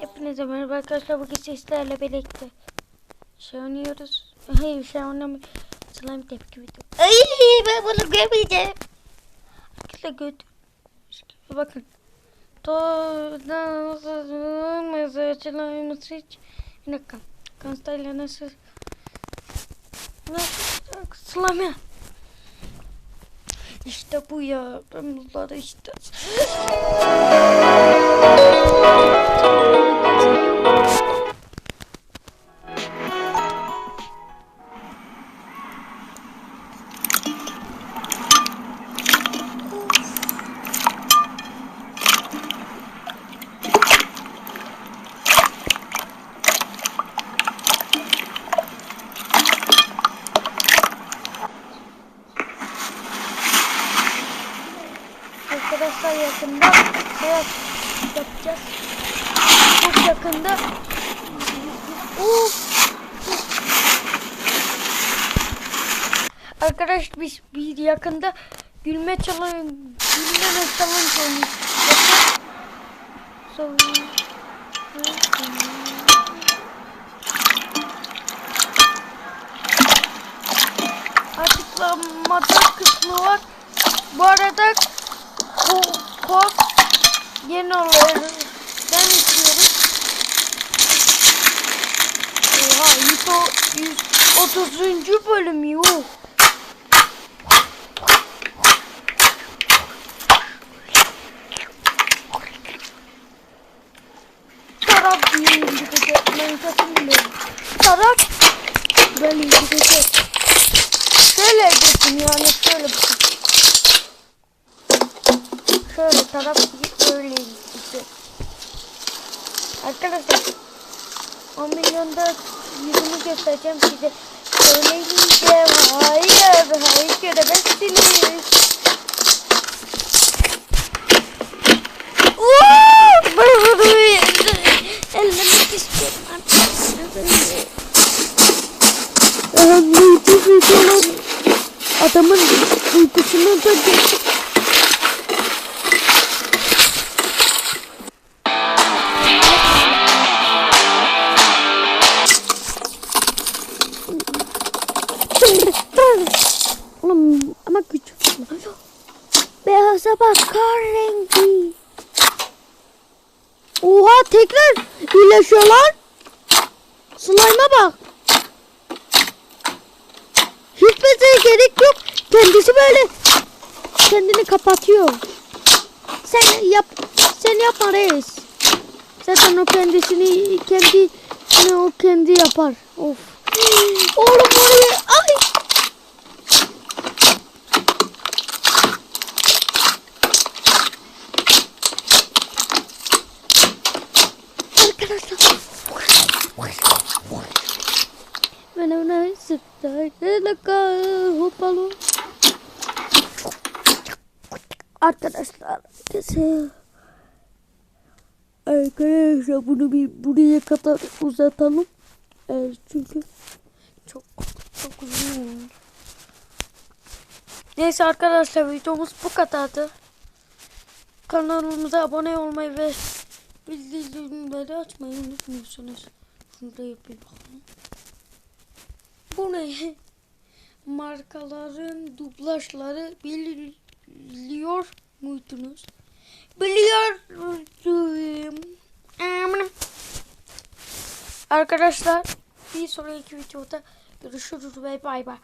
Hepinize merhaba arkadaşlar bugün sizlerle birlikte şey oynuyoruz. Hayır şey oynamıyor. Slime tepki video. Ay ben bunu görmeyeceğim. Arkadaşlar göt. Bakın. Todan sızılmaz açılan hiç. Bir dakika. Konstayla nasıl? Nasıl? Slime. İşte bu ya. Ben bunları işte. Arkadaşlar yakında hayat yapacağız. Çok yakında. Uf. Arkadaş biz bir yakında gülme challenge gülme challenge oynayacağız. Sonra açıklamada kısmı var. Bu arada kod yeni olaylardan istiyoruz. Oha 130. bölüm yuh. Tarak diye gidecek. Ben kesin biliyorum. Böyle gidecek. Şöyle yapıyorsun yani şöyle bakın. Şöyle taraf böyle gitti. Arkadaşlar 10 milyonda yüzünü göstereceğim size. Söyleyeceğim. Hayır, hayır göremezsiniz. Ellemek istiyorum arkadaşlar. Adamın uykusunu da Oğlum Beyaza bak kar. Oha tekrar iyileşiyorlar. Slime'a bak. Hiçbir gerek yok. Kendisi böyle kendini kapatıyor. Sen yap, sen yapma reis. Zaten o kendisini kendi o kendi yapar. Of. Oğlum oraya ay. Arkadaşlar. Ben ona sıktaydım. Hopalı. Arkadaşlar. Arkadaşlar bunu bir buraya kadar uzatalım. Evet, çünkü çok çok uzun. Neyse arkadaşlar videomuz bu kadardı. Kanalımıza abone olmayı ve bildirimleri açmayı unutmuyorsunuz. Şunu da yapayım bakalım. Bu ne? Markaların dublajları biliyor muydunuz? Biliyorum. Arkadaşlar bir sonraki videoda görüşürüz bay bay.